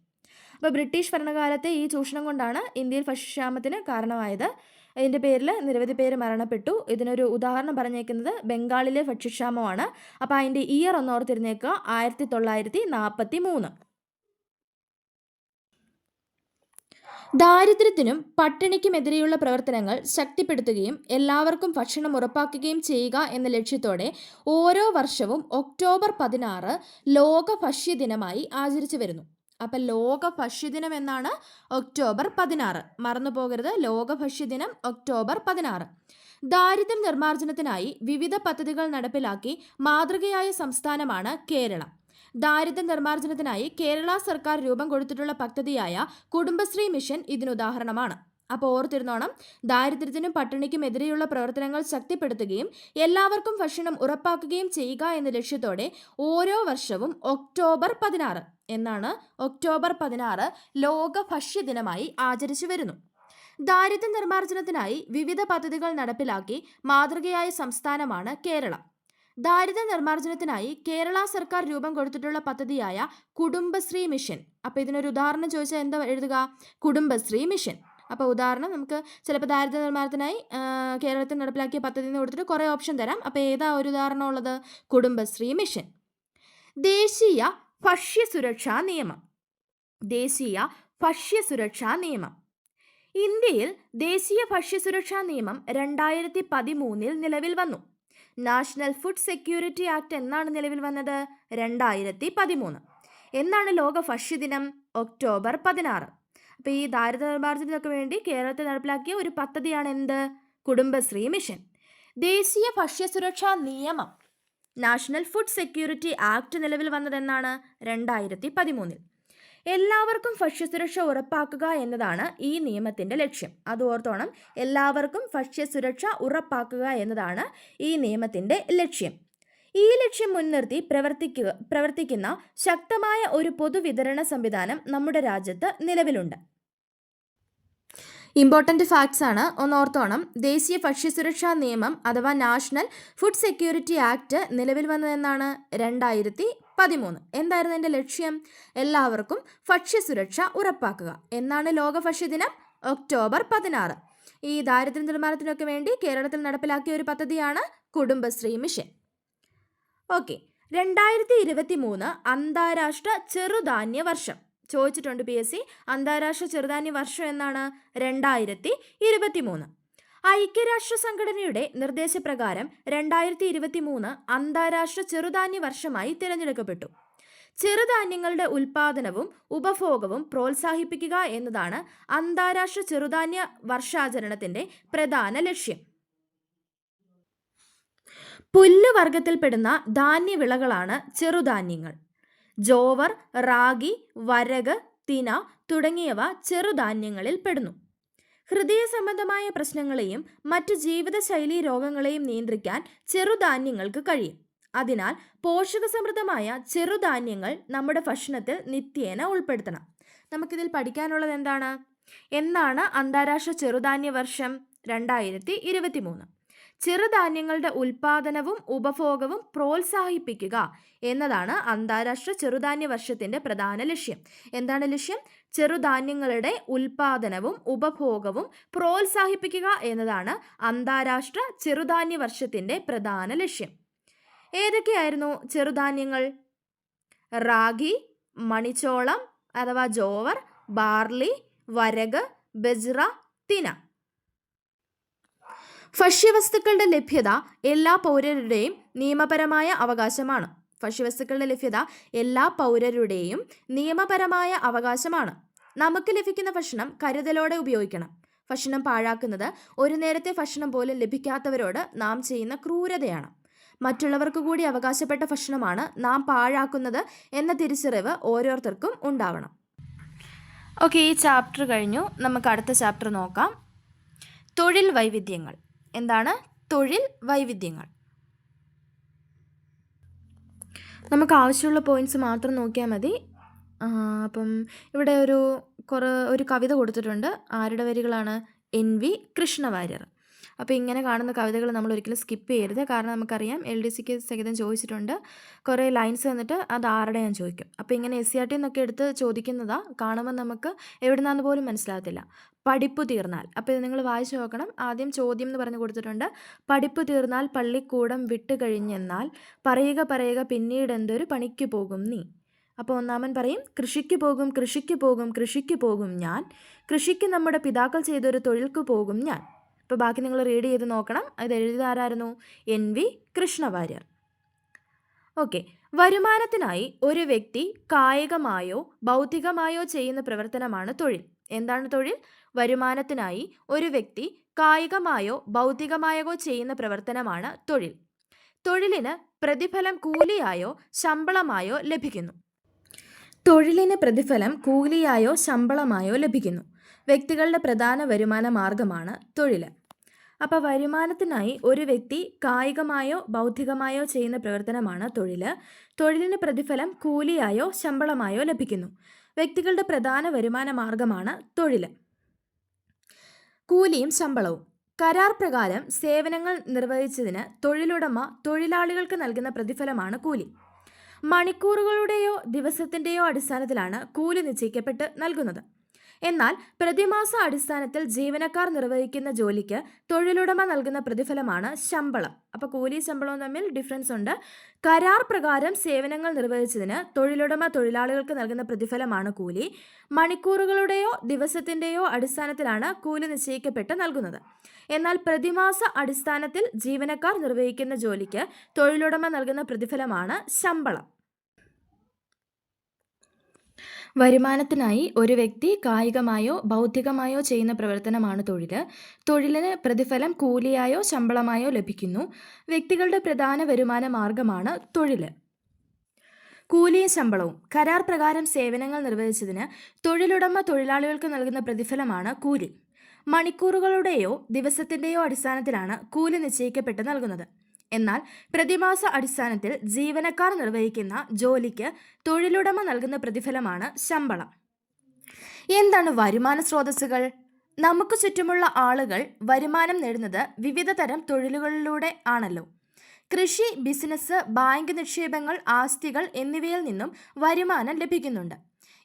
അപ്പോൾ ബ്രിട്ടീഷ് ഭരണകാലത്തെ ഈ ചൂഷണം കൊണ്ടാണ് ഇന്ത്യയിൽ ഭക്ഷ്യക്ഷാമത്തിന് കാരണമായത്. ഇതിന്റെ പേരിൽ നിരവധി പേര് മരണപ്പെട്ടു. ഇതിനൊരു ഉദാഹരണം പറഞ്ഞേക്കുന്നത് ബംഗാളിലെ ഭക്ഷ്യക്ഷാമമാണ്. അപ്പോൾ അതിന്റെ ഇയർ ഒന്ന് ഓർത്തിരുന്നേക്കുക. ആയിരത്തി തൊള്ളായിരത്തി നാൽപ്പത്തി മൂന്ന്. ദാരിദ്ര്യത്തിനും പട്ടിണിക്കുമെതിരെയുള്ള പ്രവർത്തനങ്ങൾ ശക്തിപ്പെടുത്തുകയും എല്ലാവർക്കും ഭക്ഷണം ഉറപ്പാക്കുകയും ചെയ്യുക എന്ന ലക്ഷ്യത്തോടെ ഓരോ വർഷവും ഒക്ടോബർ പതിനാറ് ലോക ഭക്ഷ്യദിനമായി ആചരിച്ചു വരുന്നു. അപ്പം ലോക ഭക്ഷ്യദിനം എന്നാണ് ഒക്ടോബർ പതിനാറ്. മറന്നു പോകരുത്. ലോക ഭക്ഷ്യദിനം ഒക്ടോബർ പതിനാറ്. ദാരിദ്ര്യം നിർമ്മാർജനത്തിനായി വിവിധ പദ്ധതികൾ നടപ്പിലാക്കി മാതൃകയായ സംസ്ഥാനമാണ് കേരളം. ദാരിദ്ര്യ നിർമ്മാർജനത്തിനായി കേരള സർക്കാർ രൂപം കൊടുത്തിട്ടുള്ള പദ്ധതിയായ കുടുംബശ്രീ മിഷൻ ഇതിനുദാഹരണമാണ് അപ്പോൾ ഓർത്തിരുന്നോണം ദാരിദ്ര്യത്തിനും പട്ടിണിക്കും എതിരെയുള്ള പ്രവർത്തനങ്ങൾ ശക്തിപ്പെടുത്തുകയും എല്ലാവർക്കും ഭക്ഷണം ഉറപ്പാക്കുകയും ചെയ്യുക എന്ന ലക്ഷ്യത്തോടെ ഓരോ വർഷവും ഒക്ടോബർ പതിനാറ് എന്നാണ് ഒക്ടോബർ പതിനാറ് ലോക ഭക്ഷ്യ ദിനമായി ആചരിച്ചു വരുന്നു. ദാരിദ്ര്യ നിർമ്മാർജനത്തിനായി വിവിധ പദ്ധതികൾ നടപ്പിലാക്കി മാതൃകയായ സംസ്ഥാനമാണ് കേരളം. ദാരിദ്ര്യ നിർമ്മാർജനത്തിനായി കേരള സർക്കാർ രൂപം കൊടുത്തിട്ടുള്ള പദ്ധതിയായ കുടുംബശ്രീ മിഷൻ. അപ്പോൾ ഇതിനൊരു ഉദാഹരണം ചോദിച്ചാൽ എന്താ എഴുതുക? കുടുംബശ്രീ മിഷൻ. അപ്പോൾ ഉദാഹരണം നമുക്ക് ചിലപ്പോൾ ദാരിദ്ര്യ നിർമ്മാർജനത്തിനായി കേരളത്തിൽ നടപ്പിലാക്കിയ പദ്ധതി എന്ന് കൊടുത്തിട്ട് കുറേ ഓപ്ഷൻ തരാം. അപ്പോൾ ഏതാ ഒരു ഉദാഹരണം ഉള്ളത്? കുടുംബശ്രീ മിഷൻ. ദേശീയ ഭക്ഷ്യസുരക്ഷാ നിയമം. ദേശീയ ഭക്ഷ്യസുരക്ഷാ നിയമം. ഇന്ത്യയിൽ ദേശീയ ഭക്ഷ്യസുരക്ഷാ നിയമം രണ്ടായിരത്തി പതിമൂന്നിൽ നിലവിൽ വന്നു. നാഷണൽ ഫുഡ് സെക്യൂരിറ്റി ആക്ട് എന്നാണ് നിലവിൽ വന്നത്. രണ്ടായിരത്തി പതിമൂന്ന് എന്നാണ് ലോക ഭക്ഷ്യദിനം ഒക്ടോബർ പതിനാറ്. അപ്പോൾ ഈ ദാരിദ്ര്യ നിർമ്മാർജനത്തിനൊക്കെ വേണ്ടി കേരളത്തിൽ നടപ്പിലാക്കിയ ഒരു പദ്ധതിയാണ് എന്ത്? കുടുംബശ്രീ മിഷൻ. ദേശീയ ഭക്ഷ്യസുരക്ഷാ നിയമം. നാഷണൽ ഫുഡ് സെക്യൂരിറ്റി ആക്ട് നിലവിൽ വന്നതെന്നാണ് രണ്ടായിരത്തി പതിമൂന്നിൽ എല്ലാവർക്കും ഭക്ഷ്യസുരക്ഷ ഉറപ്പാക്കുക എന്നതാണ് ഈ നിയമത്തിന്റെ ലക്ഷ്യം. അത് ഓർത്തോണം എല്ലാവർക്കും ഭക്ഷ്യസുരക്ഷ ഉറപ്പാക്കുക എന്നതാണ് ഈ നിയമത്തിന്റെ ലക്ഷ്യം. ഈ ലക്ഷ്യം മുൻനിർത്തി പ്രവർത്തിക്കുക പ്രവർത്തിക്കുന്ന ശക്തമായ ഒരു പൊതുവിതരണ സംവിധാനം നമ്മുടെ രാജ്യത്ത് നിലവിലുണ്ട്. ഇമ്പോർട്ടന്റ് ഫാക്ട്സ് ആണ്. ഒന്ന് ഓർത്തോണം. ദേശീയ ഭക്ഷ്യസുരക്ഷാ നിയമം അഥവാ നാഷണൽ ഫുഡ് സെക്യൂരിറ്റി ആക്ട് നിലവിൽ വന്നതെന്നാണ് രണ്ടായിരത്തി പതിമൂന്ന് എന്തായിരുന്നു എന്റെ ലക്ഷ്യം? എല്ലാവർക്കും ഭക്ഷ്യസുരക്ഷ ഉറപ്പാക്കുക. എന്നാണ് ലോക ഭക്ഷ്യദിനം ഒക്ടോബർ പതിനാറ്. ഈ ദാരിദ്ര്യ നിർമ്മാണത്തിനൊക്കെ വേണ്ടി കേരളത്തിൽ നടപ്പിലാക്കിയ ഒരു പദ്ധതിയാണ് കുടുംബശ്രീ മിഷൻ. ഓക്കെ. രണ്ടായിരത്തി ഇരുപത്തി മൂന്ന് അന്താരാഷ്ട്ര ചെറുധാന്യ വർഷം. ചോദിച്ചിട്ടുണ്ട് പി എസ് സി. അന്താരാഷ്ട്ര ചെറുധാന്യ വർഷം എന്നാണ് രണ്ടായിരത്തി ഇരുപത്തി മൂന്ന് ഐക്യരാഷ്ട്ര സംഘടനയുടെ നിർദ്ദേശപ്രകാരം രണ്ടായിരത്തി ഇരുപത്തി മൂന്ന് അന്താരാഷ്ട്ര ചെറുധാന്യ വർഷമായി തിരഞ്ഞെടുക്കപ്പെട്ടു. ചെറുധാന്യങ്ങളുടെ ഉൽപാദനവും ഉപഭോഗവും പ്രോത്സാഹിപ്പിക്കുക എന്നതാണ് അന്താരാഷ്ട്ര ചെറുധാന്യ വർഷാചരണത്തിന്റെ പ്രധാന ലക്ഷ്യം. പുല്ലുവർഗത്തിൽപ്പെടുന്ന ധാന്യവിളകളാണ് ചെറുധാന്യങ്ങൾ. ജോവർ റാഗി വരക് തിന തുടങ്ങിയവ ചെറുധാന്യങ്ങളിൽ പെടുന്നു. ഹൃദയ സംബന്ധമായ പ്രശ്നങ്ങളെയും മറ്റ് ജീവിതശൈലി രോഗങ്ങളെയും നിയന്ത്രിക്കാൻ ചെറുധാന്യങ്ങൾക്ക് കഴിയും. അതിനാൽ പോഷകസമൃദ്ധമായ ചെറുധാന്യങ്ങൾ നമ്മുടെ ഭക്ഷണത്തിൽ നിത്യേന ഉൾപ്പെടുത്തണം. നമുക്കിതിൽ പഠിക്കാനുള്ളത് എന്താണ്? എന്നാണ് അന്താരാഷ്ട്ര ചെറുധാന്യ വർഷം രണ്ടായിരത്തി ഇരുപത്തി മൂന്ന് ചെറുധാന്യങ്ങളുടെ ഉൽപാദനവും ഉപഭോഗവും പ്രോത്സാഹിപ്പിക്കുക എന്നതാണ് അന്താരാഷ്ട്ര ചെറുധാന്യ വർഷത്തിന്റെ പ്രധാന ലക്ഷ്യം. എന്താണ് ലക്ഷ്യം? ചെറുധാന്യങ്ങളുടെ ഉൽപാദനവും ഉപഭോഗവും പ്രോത്സാഹിപ്പിക്കുക എന്നതാണ് അന്താരാഷ്ട്ര ചെറുധാന്യ വർഷത്തിന്റെ പ്രധാന ലക്ഷ്യം. ഏതൊക്കെയായിരുന്നു ചെറുധാന്യങ്ങൾ? റാഗി മണിച്ചോളം അഥവാ ജോവർ ബാർലി വരക് ബജ്ര തിന. ഭക്ഷ്യവസ്തുക്കളുടെ ലഭ്യത എല്ലാ പൗരരുടെയും നിയമപരമായ അവകാശമാണ്. ഭക്ഷ്യവസ്തുക്കളുടെ ലഭ്യത എല്ലാ പൗരരുടെയും നിയമപരമായ അവകാശമാണ്. നമുക്ക് ലഭിക്കുന്ന ഭക്ഷണം കരുതലോടെ ഉപയോഗിക്കണം. ഭക്ഷണം പാഴാക്കുന്നത് ഒരു നേരത്തെ ഭക്ഷണം പോലും ലഭിക്കാത്തവരോട് നാം ചെയ്യുന്ന ക്രൂരതയാണ്. മറ്റുള്ളവർക്ക് കൂടി അവകാശപ്പെട്ട ഭക്ഷണമാണ് നാം പാഴാക്കുന്നത് എന്ന തിരിച്ചറിവ് ഓരോരുത്തർക്കും ഉണ്ടാവണം. ഓക്കെ ഈ ചാപ്റ്റർ കഴിഞ്ഞു. നമുക്ക് അടുത്ത ചാപ്റ്റർ നോക്കാം. തൊഴിൽ വൈവിധ്യങ്ങൾ. എന്താണ്? തൊഴിൽ വൈവിധ്യങ്ങൾ. നമുക്ക് ആവശ്യമുള്ള പോയിന്റ്സ് മാത്രം നോക്കിയാൽ മതി. അപ്പം ഇവിടെ ഒരു കുറേ ഒരു കവിത കൊടുത്തിട്ടുണ്ട്. ആരുടെ വരികളാണ്? N V Krishna Variar. അപ്പോൾ ഇങ്ങനെ കാണുന്ന കവിതകൾ നമ്മൾ ഒരിക്കലും സ്കിപ്പ് ചെയ്യരുത്. കാരണം നമുക്കറിയാം എൽ ഡി സിക്ക് സഹിതം ചോദിച്ചിട്ടുണ്ട്. കുറേ ലൈൻസ് തന്നിട്ട് അത് ആരുടെ ഞാൻ ചോദിക്കും. അപ്പോൾ ഇങ്ങനെ എസ് സി ആർ ടി എന്നൊക്കെ എടുത്ത് ചോദിക്കുന്നതാ കാണുമ്പോൾ നമുക്ക് എവിടെ നിന്നാന്ന് പോലും മനസ്സിലാകത്തില്ല. പഠിപ്പ് തീർന്നാൽ. അപ്പോൾ ഇത് നിങ്ങൾ വായിച്ചു നോക്കണം. ആദ്യം ചോദ്യം എന്ന് പറഞ്ഞു കൊടുത്തിട്ടുണ്ട്. പഠിപ്പ് തീർന്നാൽ പള്ളിക്കൂടം വിട്ട് കഴിഞ്ഞെന്നാൽ പറയുക പറയുക പിന്നീട് എന്തൊരു പണിക്ക് പോകും നീ? അപ്പോൾ ഒന്നാമൻ പറയും കൃഷിക്ക് പോകും കൃഷിക്ക് പോകും കൃഷിക്ക് പോകും ഞാൻ. കൃഷിക്ക് നമ്മുടെ പിതാക്കൾ ചെയ്തൊരു തൊഴിൽക്ക് പോകും ഞാൻ. അപ്പോൾ ബാക്കി നിങ്ങൾ റീഡ് ചെയ്ത് നോക്കണം. അത് എഴുതിയത് ആരായിരുന്നു? N V Krishna Variar. Okay വരുമാനത്തിനായി ഒരു വ്യക്തി കായികമായോ ബൗദ്ധികമായോ ചെയ്യുന്ന പ്രവർത്തനമാണ് തൊഴിൽ. എന്താണ് തൊഴിൽ? വരുമാനത്തിനായി ഒരു വ്യക്തി കായികമായോ ബൗദ്ധികമായോ ചെയ്യുന്ന പ്രവർത്തനമാണ് തൊഴിൽ. തൊഴിലിന് പ്രതിഫലം കൂലിയായോ ശമ്പളമായോ ലഭിക്കുന്നു. തൊഴിലിന് പ്രതിഫലം കൂലിയായോ ശമ്പളമായോ ലഭിക്കുന്നു. വ്യക്തികളുടെ പ്രധാന വരുമാന മാർഗമാണ് തൊഴിൽ അപ്പോൾ വരുമാനത്തിനായി ഒരു വ്യക്തി കായികമായോ ബൗദ്ധികമായോ ചെയ്യുന്ന പ്രവർത്തനമാണ് തൊഴിൽ. തൊഴിലിന് പ്രതിഫലം കൂലിയായോ ശമ്പളമായോ ലഭിക്കുന്നു. വ്യക്തികളുടെ പ്രധാന വരുമാന മാർഗമാണ് തൊഴിൽ. കൂലിയും ശമ്പളവും. കരാർ പ്രകാരം സേവനങ്ങൾ നിർവഹിച്ചതിന് തൊഴിലുടമ തൊഴിലാളികൾക്ക് നൽകുന്ന പ്രതിഫലമാണ് കൂലി. മണിക്കൂറുകളുടെയോ ദിവസത്തിന്റെയോ അടിസ്ഥാനത്തിലാണ് കൂലി നിശ്ചയിക്കപ്പെട്ട് നൽകുന്നത്. എന്നാൽ പ്രതിമാസ അടിസ്ഥാനത്തിൽ ജീവനക്കാർ നിർവഹിക്കുന്ന ജോലിക്ക് തൊഴിലുടമ നൽകുന്ന പ്രതിഫലമാണ് ശമ്പളം. അപ്പോൾ കൂലി ശമ്പളവും തമ്മിൽ ഡിഫറൻസ് ഉണ്ട്. കരാർ പ്രകാരം സേവനങ്ങൾ നിർവഹിച്ചതിന് തൊഴിലുടമ തൊഴിലാളികൾക്ക് നൽകുന്ന പ്രതിഫലമാണ് കൂലി. മണിക്കൂറുകളുടെയോ ദിവസത്തിന്റെയോ അടിസ്ഥാനത്തിലാണ് കൂലി നിശ്ചയിക്കപ്പെട്ട് നൽകുന്നത്. എന്നാൽ പ്രതിമാസ അടിസ്ഥാനത്തിൽ ജീവനക്കാർ നിർവഹിക്കുന്ന ജോലിക്ക് തൊഴിലുടമ നൽകുന്ന പ്രതിഫലമാണ് ശമ്പളം. വരുമാനത്തിനായി ഒരു വ്യക്തി കായികമായോ ബൗദ്ധികമായോ ചെയ്യുന്ന പ്രവർത്തനമാണ് തൊഴിൽ തൊഴിലിന് പ്രതിഫലം കൂലിയായോ ശമ്പളമായോ ലഭിക്കുന്നു. വ്യക്തികളുടെ പ്രധാന വരുമാന മാർഗമാണ് തൊഴിൽ കൂലിയും ശമ്പളവും. കരാർ പ്രകാരം സേവനങ്ങൾ നിർവഹിച്ചതിന് തൊഴിലുടമ തൊഴിലാളികൾക്ക് നൽകുന്ന പ്രതിഫലമാണ് കൂലി. മണിക്കൂറുകളുടെയോ ദിവസത്തിന്റെയോ അടിസ്ഥാനത്തിലാണ് കൂലി നിശ്ചയിക്കപ്പെട്ട് നൽകുന്നത്. എന്നാൽ പ്രതിമാസ അടിസ്ഥാനത്തിൽ ജീവനക്കാർ നിർവഹിക്കുന്ന ജോലിക്ക് തൊഴിലുടമ നൽകുന്ന പ്രതിഫലമാണ് ശമ്പളം. എന്താണ് വരുമാന സ്രോതസ്സുകൾ? നമുക്ക് ചുറ്റുമുള്ള ആളുകൾ വരുമാനം നേടുന്നത് വിവിധ തരം തൊഴിലുകളിലൂടെ ആണല്ലോ. കൃഷി ബിസിനസ് ബാങ്ക് നിക്ഷേപങ്ങൾ ആസ്തികൾ എന്നിവയിൽ നിന്നും വരുമാനം ലഭിക്കുന്നുണ്ട്.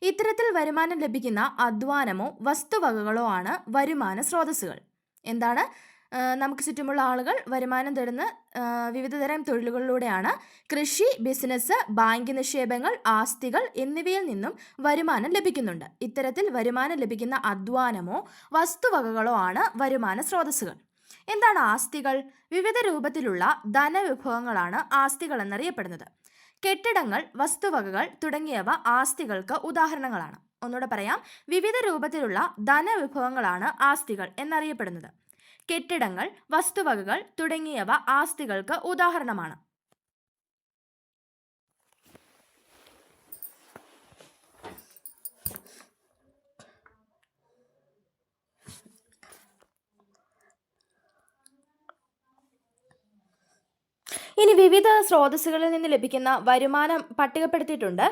ഇത്തരത്തിൽ വരുമാനം ലഭിക്കുന്ന അധ്വാനമോ വസ്തുവകകളോ ആണ് വരുമാന സ്രോതസ്സുകൾ. എന്താണ്? നമുക്ക് ചുറ്റുമുള്ള ആളുകൾ വരുമാനം തരുന്ന വിവിധതരം വിവിധ തരം തൊഴിലുകളിലൂടെയാണ് കൃഷി ബിസിനസ് ബാങ്ക് നിക്ഷേപങ്ങൾ ആസ്തികൾ എന്നിവയിൽ നിന്നും വരുമാനം ലഭിക്കുന്നുണ്ട്. ഇത്തരത്തിൽ വരുമാനം ലഭിക്കുന്ന അധ്വാനമോ വസ്തുവകകളോ ആണ് വരുമാന സ്രോതസ്സുകൾ. എന്താണ് ആസ്തികൾ? വിവിധ രൂപത്തിലുള്ള ധനവിഭവങ്ങളാണ് ആസ്തികൾ എന്നറിയപ്പെടുന്നത്. കെട്ടിടങ്ങൾ വസ്തുവകകൾ തുടങ്ങിയവ ആസ്തികൾക്ക് ഉദാഹരണങ്ങളാണ്. ഒന്നുകൂടെ പറയാം. വിവിധ രൂപത്തിലുള്ള ധനവിഭവങ്ങളാണ് ആസ്തികൾ എന്നറിയപ്പെടുന്നത്. കെട്ടിടങ്ങൾ വസ്തുവകകൾ തുടങ്ങിയവ ആസ്തികൾക്ക് ഉദാഹരണമാണ്. ഇനി വിവിധ സ്രോതസ്സുകളിൽ നിന്ന് ലഭിക്കുന്ന വരുമാനം പട്ടികപ്പെടുത്തിയിട്ടുണ്ട്.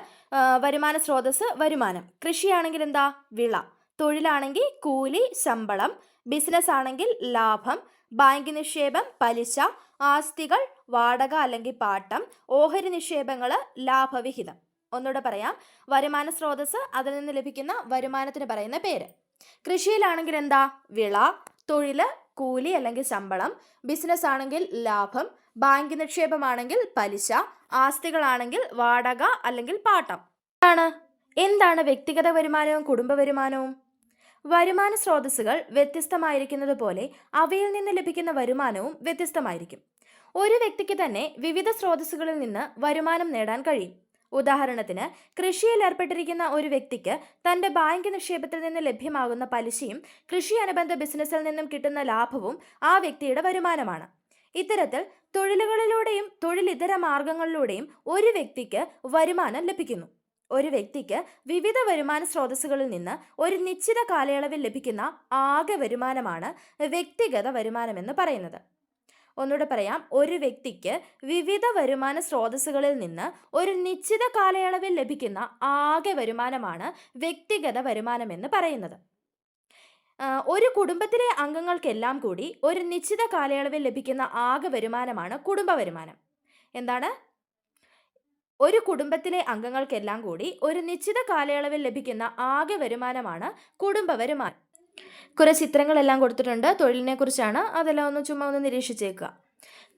വരുമാന സ്രോതസ് വരുമാനം. കൃഷിയാണെങ്കിൽ എന്താ? വിള. തൊഴിലാണെങ്കിൽ കൂലി ശമ്പളം. ബിസിനസ് ആണെങ്കിൽ ലാഭം ബാങ്ക് നിക്ഷേപം പലിശ ആസ്തികൾ വാടക അല്ലെങ്കിൽ പാട്ടം ഓഹരി നിക്ഷേപങ്ങൾ ലാഭവിഹിതം. ഒന്നുകൂടെ പറയാം. വരുമാന സ്രോതസ് അതിൽ നിന്ന് ലഭിക്കുന്ന വരുമാനത്തിന് പറയുന്ന പേര്. കൃഷിയിലാണെങ്കിൽ എന്താ? വിള തൊഴിൽ കൂലി അല്ലെങ്കിൽ ശമ്പളം. ബിസിനസ് ആണെങ്കിൽ ലാഭം ബാങ്ക് നിക്ഷേപമാണെങ്കിൽ പലിശ ആസ്തികളാണെങ്കിൽ വാടക അല്ലെങ്കിൽ പാട്ടം. എന്താണ്? എന്താണ് വ്യക്തിഗത വരുമാനവും കുടുംബ വരുമാനവും? വരുമാന സ്രോതസ്സുകൾ വ്യത്യസ്തമായിരിക്കുന്നത് പോലെ അവയിൽ നിന്ന് ലഭിക്കുന്ന വരുമാനവും വ്യത്യസ്തമായിരിക്കും. ഒരു വ്യക്തിക്ക് തന്നെ വിവിധ സ്രോതസ്സുകളിൽ നിന്ന് വരുമാനം നേടാൻ കഴിയും. ഉദാഹരണത്തിന് കൃഷിയിൽ ഏർപ്പെട്ടിരിക്കുന്ന ഒരു വ്യക്തിക്ക് തന്റെ ബാങ്ക് നിക്ഷേപത്തിൽ നിന്ന് ലഭ്യമാകുന്ന പലിശയും കൃഷി അനുബന്ധ ബിസിനസ്സിൽ നിന്നും കിട്ടുന്ന ലാഭവും ആ വ്യക്തിയുടെ വരുമാനമാണ്. ഇത്തരത്തിൽ തൊഴിലുകളിലൂടെയും തൊഴിലിതര മാർഗങ്ങളിലൂടെയും ഒരു വ്യക്തിക്ക് വരുമാനം ലഭിക്കുന്നു. ഒരു വ്യക്തിക്ക് വിവിധ വരുമാന സ്രോതസ്സുകളിൽ നിന്ന് ഒരു നിശ്ചിത കാലയളവിൽ ലഭിക്കുന്ന ആകെ വരുമാനമാണ് വ്യക്തിഗത വരുമാനമെന്ന് പറയുന്നത്. ഒന്നുകൂടെ പറയാം. ഒരു വ്യക്തിക്ക് വിവിധ വരുമാന സ്രോതസ്സുകളിൽ നിന്ന് ഒരു നിശ്ചിത കാലയളവിൽ ലഭിക്കുന്ന ആകെ വരുമാനമാണ് വ്യക്തിഗത വരുമാനമെന്ന് പറയുന്നത്. ഒരു കുടുംബത്തിലെ അംഗങ്ങൾക്കെല്ലാം കൂടി ഒരു നിശ്ചിത കാലയളവിൽ ലഭിക്കുന്ന ആകെ വരുമാനമാണ് കുടുംബ വരുമാനം. എന്താണ്? ഒരു കുടുംബത്തിലെ അംഗങ്ങൾക്കെല്ലാം കൂടി ഒരു നിശ്ചിത കാലയളവിൽ ലഭിക്കുന്ന ആകെ വരുമാനമാണ് കുടുംബ വരുമാനം കുറേ ചിത്രങ്ങളെല്ലാം കൊടുത്തിട്ടുണ്ട്. തൊഴിലിനെ കുറിച്ചാണ് അതെല്ലാം ഒന്ന് ചുമ്മാ ഒന്ന് നിരീക്ഷിച്ചേക്കുക.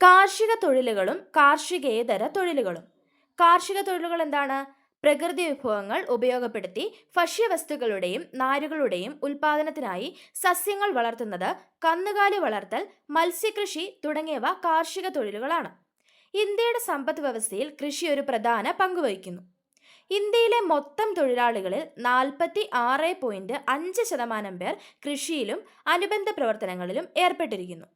കാർഷിക തൊഴിലുകളും കാർഷികേതര തൊഴിലുകളും. കാർഷിക തൊഴിലുകൾ എന്താണ്? പ്രകൃതി വിഭവങ്ങൾ ഉപയോഗപ്പെടുത്തി ഭക്ഷ്യവസ്തുക്കളുടെയും നാരുകളുടെയും ഉൽപാദനത്തിനായി സസ്യങ്ങൾ വളർത്തുന്നത് കന്നുകാലി വളർത്തൽ മത്സ്യകൃഷി തുടങ്ങിയവ കാർഷിക തൊഴിലുകളാണ്. ഇന്ത്യയുടെ സമ്പദ് വ്യവസ്ഥയിൽ കൃഷി ഒരു പ്രധാന പങ്കുവഹിക്കുന്നു ഇന്ത്യയിലെ മൊത്തം തൊഴിലാളികളിൽ നാൽപ്പത്തി ആറ് പോയിന്റ് അഞ്ച് ശതമാനം പേർ കൃഷിയിലും അനുബന്ധ പ്രവർത്തനങ്ങളിലും ഏർപ്പെട്ടിരിക്കുന്നു.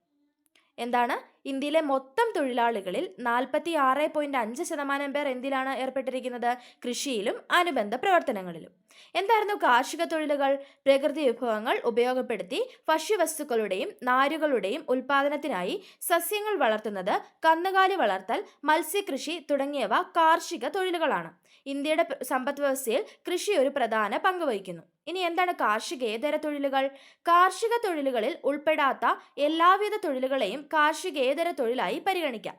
എന്താണ്? ഇന്ത്യയിലെ മൊത്തം തൊഴിലാളികളിൽ നാൽപ്പത്തി ആറ് പോയിന്റ് അഞ്ച് ശതമാനം പേർ എന്തിലാണ് ഏർപ്പെട്ടിരിക്കുന്നത്? കൃഷിയിലും അനുബന്ധ പ്രവർത്തനങ്ങളിലും. എന്തായിരുന്നു കാർഷിക തൊഴിലുകൾ? പ്രകൃതി വിഭവങ്ങൾ ഉപയോഗപ്പെടുത്തി ഭക്ഷ്യവസ്തുക്കളുടെയും നാരുകളുടെയും ഉൽപാദനത്തിനായി സസ്യങ്ങൾ വളർത്തുന്നത് കന്നുകാലി വളർത്തൽ മത്സ്യകൃഷി തുടങ്ങിയവ കാർഷിക തൊഴിലുകളാണ്. ഇന്ത്യയുടെ സമ്പദ് വ്യവസ്ഥയിൽ കൃഷി ഒരു പ്രധാന പങ്ക് വഹിക്കുന്നു. ഇനി എന്താണ് കാർഷികേതര തൊഴിലുകൾ? കാർഷിക തൊഴിലുകളിൽ ഉൾപ്പെടാത്ത എല്ലാവിധ തൊഴിലുകളെയും കാർഷികേതര തൊഴിലായി പരിഗണിക്കാം.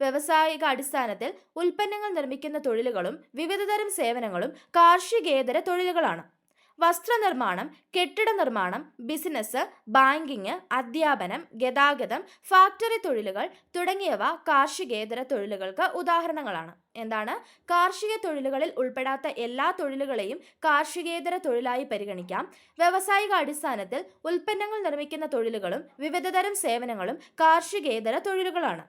വ്യവസായിക അടിസ്ഥാനത്തിൽ ഉൽപ്പന്നങ്ങൾ നിർമ്മിക്കുന്ന തൊഴിലുകളും വിവിധതരം സേവനങ്ങളും കാർഷികേതര തൊഴിലുകളാണ്. വസ്ത്രനിർമ്മാണം കെട്ടിട നിർമ്മാണം ബിസിനസ് ബാങ്കിങ് അധ്യാപനം ഗതാഗതം ഫാക്ടറി തൊഴിലുകൾ തുടങ്ങിയവ കാർഷികേതര തൊഴിലുകൾക്ക് ഉദാഹരണങ്ങളാണ്. എന്താണ്? കാർഷിക തൊഴിലുകളിൽ ഉൾപ്പെടാത്ത എല്ലാ തൊഴിലുകളെയും കാർഷികേതര തൊഴിലായി പരിഗണിക്കാം. വ്യവസായിക അടിസ്ഥാനത്തിൽ ഉൽപ്പന്നങ്ങൾ നിർമ്മിക്കുന്ന തൊഴിലുകളും വിവിധതരം സേവനങ്ങളും കാർഷികേതര തൊഴിലുകളാണ്.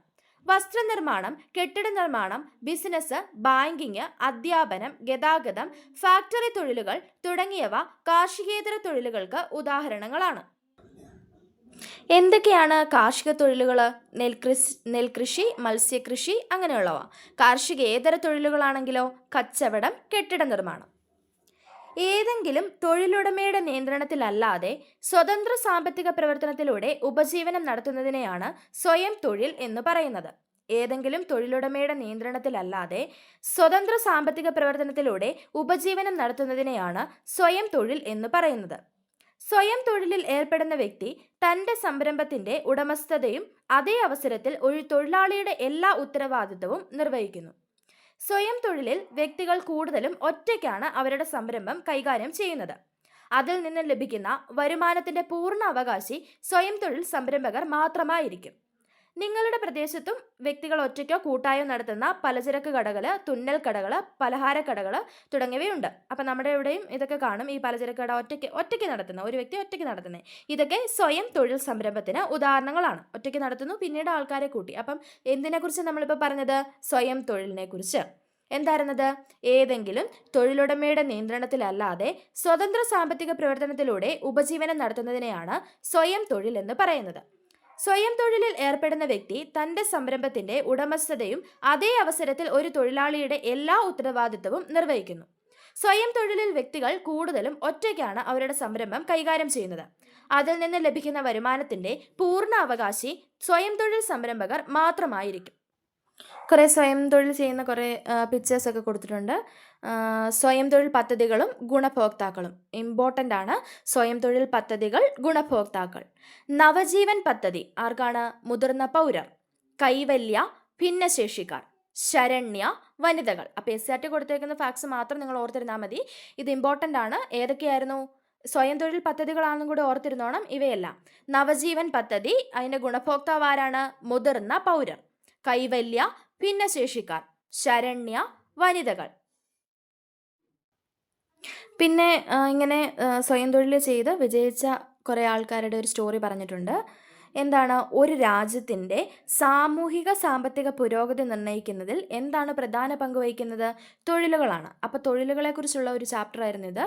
വസ്ത്രനിർമ്മാണം കെട്ടിട നിർമ്മാണം ബിസിനസ് ബാങ്കിങ് അധ്യാപനം ഗതാഗതം ഫാക്ടറി തൊഴിലുകൾ തുടങ്ങിയവ കാർഷികേതര തൊഴിലുകൾക്ക് ഉദാഹരണങ്ങളാണ്. എന്തൊക്കെയാണ് കാർഷിക തൊഴിലുകൾ? നെൽകൃഷി നെൽകൃഷി മത്സ്യകൃഷി അങ്ങനെയുള്ളവ. കാർഷികേതര തൊഴിലുകളാണെങ്കിലോ? കച്ചവടം കെട്ടിട നിർമ്മാണം ഏതെങ്കിലും തൊഴിലുടമയുടെ നിയന്ത്രണത്തിലല്ലാതെ സ്വതന്ത്ര സാമ്പത്തിക പ്രവർത്തനത്തിലൂടെ ഉപജീവനം നടത്തുന്നതിനെയാണ് സ്വയം തൊഴിൽ എന്ന് പറയുന്നത്. ഏതെങ്കിലും തൊഴിലുടമയുടെ നിയന്ത്രണത്തിലല്ലാതെ സ്വതന്ത്ര സാമ്പത്തിക പ്രവർത്തനത്തിലൂടെ ഉപജീവനം നടത്തുന്നതിനെയാണ് സ്വയം തൊഴിൽ എന്ന് പറയുന്നത്. സ്വയം തൊഴിലിൽ ഏർപ്പെടുന്ന വ്യക്തി തന്റെ സംരംഭത്തിന്റെ ഉടമസ്ഥതയും അതേ അവസരത്തിൽ ഒരു തൊഴിലാളിയുടെ എല്ലാ ഉത്തരവാദിത്തവും നിർവഹിക്കുന്നു. സ്വയം തൊഴിലിൽ വ്യക്തികൾ കൂടുതലും ഒറ്റയ്ക്കാണ് അവരുടെ സംരംഭം കൈകാര്യം ചെയ്യുന്നത്. അതിൽ നിന്ന് ലഭിക്കുന്ന വരുമാനത്തിന്റെ പൂർണ അവകാശി സ്വയം തൊഴിൽ സംരംഭകർ മാത്രമായിരിക്കും. നിങ്ങളുടെ പ്രദേശത്തും വ്യക്തികൾ ഒറ്റയ്ക്കോ കൂട്ടായോ നടത്തുന്ന പലചരക്ക് കടകൾ തുന്നൽ കടകൾ പലഹാര കടകൾ തുടങ്ങിയവയുണ്ട്. അപ്പം നമ്മുടെ ഇവിടെയും ഇതൊക്കെ കാണും. ഈ പലചരക്ക് കട ഒറ്റയ്ക്ക് ഒറ്റയ്ക്ക് നടത്തുന്ന ഒരു വ്യക്തി ഒറ്റയ്ക്ക് നടത്തുന്നത് ഇതൊക്കെ സ്വയം തൊഴിൽ സംരംഭത്തിന് ഉദാഹരണങ്ങളാണ്. ഒറ്റയ്ക്ക് നടത്തുന്നു പിന്നീട് ആൾക്കാരെ കൂട്ടി. അപ്പം എന്തിനെക്കുറിച്ച് നമ്മളിപ്പോൾ പറഞ്ഞത്? സ്വയം തൊഴിലിനെ കുറിച്ച് എന്തായിരുന്നത്? ഏതെങ്കിലും തൊഴിലുടമയുടെ നിയന്ത്രണത്തിലല്ലാതെ സ്വതന്ത്ര സാമ്പത്തിക പ്രവർത്തനത്തിലൂടെ ഉപജീവനം നടത്തുന്നതിനെയാണ് സ്വയം തൊഴിൽ എന്ന് പറയുന്നത്. സ്വയം തൊഴിലിൽ ഏർപ്പെടുന്ന വ്യക്തി തന്റെ സംരംഭത്തിന്റെ ഉടമസ്ഥതയും അതേ അവസരത്തിൽ ഒരു തൊഴിലാളിയുടെ എല്ലാ ഉത്തരവാദിത്വവും നിർവഹിക്കുന്നു. സ്വയം തൊഴിലിൽ വ്യക്തികൾ കൂടുതലും ഒറ്റയ്ക്കാണ് അവരുടെ സംരംഭം കൈകാര്യം ചെയ്യുന്നത്. അതിൽ നിന്ന് ലഭിക്കുന്ന വരുമാനത്തിന്റെ പൂർണ അവകാശി സ്വയം തൊഴിൽ സംരംഭകർ മാത്രമായിരിക്കും. കുറേ സ്വയം തൊഴിൽ ചെയ്യുന്ന കുറേ പിക്ചേഴ്സ് ഒക്കെ കൊടുത്തിട്ടുണ്ട്. സ്വയം തൊഴിൽ പദ്ധതികളും ഗുണഭോക്താക്കളും. ഇമ്പോർട്ടന്റ് ആണ് സ്വയം തൊഴിൽ പദ്ധതികൾ ഗുണഭോക്താക്കൾ. നവജീവൻ പദ്ധതി ആർക്കാണ്? മുതിർന്ന പൗരർ കൈവല്യ ഭിന്നശേഷിക്കാർ. ശരണ്യ വനിതകൾ. അപ്പോൾ എസ് ആർ ടി കൊടുത്തേക്കുന്ന ഫാക്ട്സ് മാത്രം നിങ്ങൾ ഓർത്തിരുന്നാൽ മതി. ഇത് ഇമ്പോർട്ടന്റ് ആണ്. ഏതൊക്കെയായിരുന്നു? സ്വയം തൊഴിൽ പദ്ധതികളാണെന്നും കൂടി ഓർത്തിരുന്നോണം ഇവയെല്ലാം. നവജീവൻ പദ്ധതി അതിന്റെ ഗുണഭോക്താവ് ആരാണ്? മുതിർന്ന പൗരർ കൈവല്യ ഭിന്നശേഷിക്കാർ. ശരണ്യ വനിതകൾ. പിന്നെ ഇങ്ങനെ സ്വയം തൊഴിൽ ചെയ്ത് വിജയിച്ച കുറേ ആൾക്കാരുടെ ഒരു സ്റ്റോറി പറഞ്ഞിട്ടുണ്ട്. എന്താണ് ഒരു രാജ്യത്തിന്റെ സാമൂഹിക സാമ്പത്തിക പുരോഗതി നിർണയിക്കുന്നതിൽ എന്താണ് പ്രധാന പങ്ക് വഹിക്കുന്നത്? തൊഴിലുകളാണ്. അപ്പോൾ തൊഴിലുകളെക്കുറിച്ചുള്ള ഒരു ചാപ്റ്റർ ആയിരുന്നു ഇത്.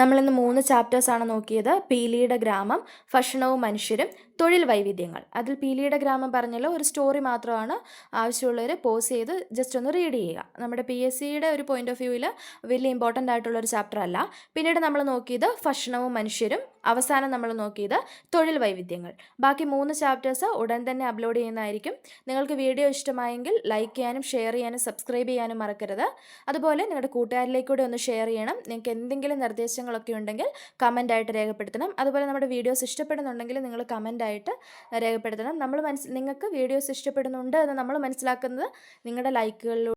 നമ്മളിന്ന് മൂന്ന് ചാപ്റ്റേഴ്സ് ആണ് നോക്കിയത്. പീലിയുടെ ഗ്രാമം ഭക്ഷണവും മനുഷ്യരും തൊഴിൽ വൈവിധ്യങ്ങൾ. അതിൽ പീലിയുടെ ഗ്രാമം പറഞ്ഞല്ലോ ഒരു സ്റ്റോറി മാത്രമാണ് ആവശ്യമുള്ളവർ പോസ് ചെയ്ത് ജസ്റ്റ് ഒന്ന് റീഡ് ചെയ്യുക. നമ്മുടെ പി എസ് സിയുടെ ഒരു പോയിന്റ് ഓഫ് വ്യൂവിൽ വലിയ ഇമ്പോർട്ടന്റ് ആയിട്ടുള്ള ഒരു ചാപ്റ്റർ അല്ല. പിന്നീട് നമ്മൾ നോക്കിയത് ഭക്ഷണവും മനുഷ്യരും അവസാനം നമ്മൾ നോക്കിയത് തൊഴിൽ വൈവിധ്യങ്ങൾ. ബാക്കി മൂന്ന് ചാപ്റ്റേഴ്സ് ഉടൻ തന്നെ അപ്ലോഡ് ചെയ്യുന്നതായിരിക്കും. നിങ്ങൾക്ക് വീഡിയോ ഇഷ്ടമായെങ്കിൽ ലൈക്ക് ചെയ്യാനും ഷെയർ ചെയ്യാനും സബ്സ്ക്രൈബ് ചെയ്യാനും മറക്കരുത്. അതുപോലെ നിങ്ങളുടെ കൂട്ടുകാരിലേക്കൂടെ ഒന്ന് ഷെയർ ചെയ്യണം. നിങ്ങൾക്ക് എന്തെങ്കിലും നിർദ്ദേശങ്ങളൊക്കെ ഉണ്ടെങ്കിൽ കമന്റ് ആയിട്ട് രേഖപ്പെടുത്തണം. അതുപോലെ നമ്മുടെ വീഡിയോസ് ഇഷ്ടപ്പെടുന്നുണ്ടെങ്കിൽ നിങ്ങൾ കമന്റ് ആയിട്ട് രേഖപ്പെടുത്തണം. നമ്മൾ നിങ്ങൾക്ക് വീഡിയോസ് ഇഷ്ടപ്പെടുന്നുണ്ട് എന്ന് നമ്മൾ മനസ്സിലാക്കുന്നത് നിങ്ങളുടെ ലൈക്കുകളിലൂടെ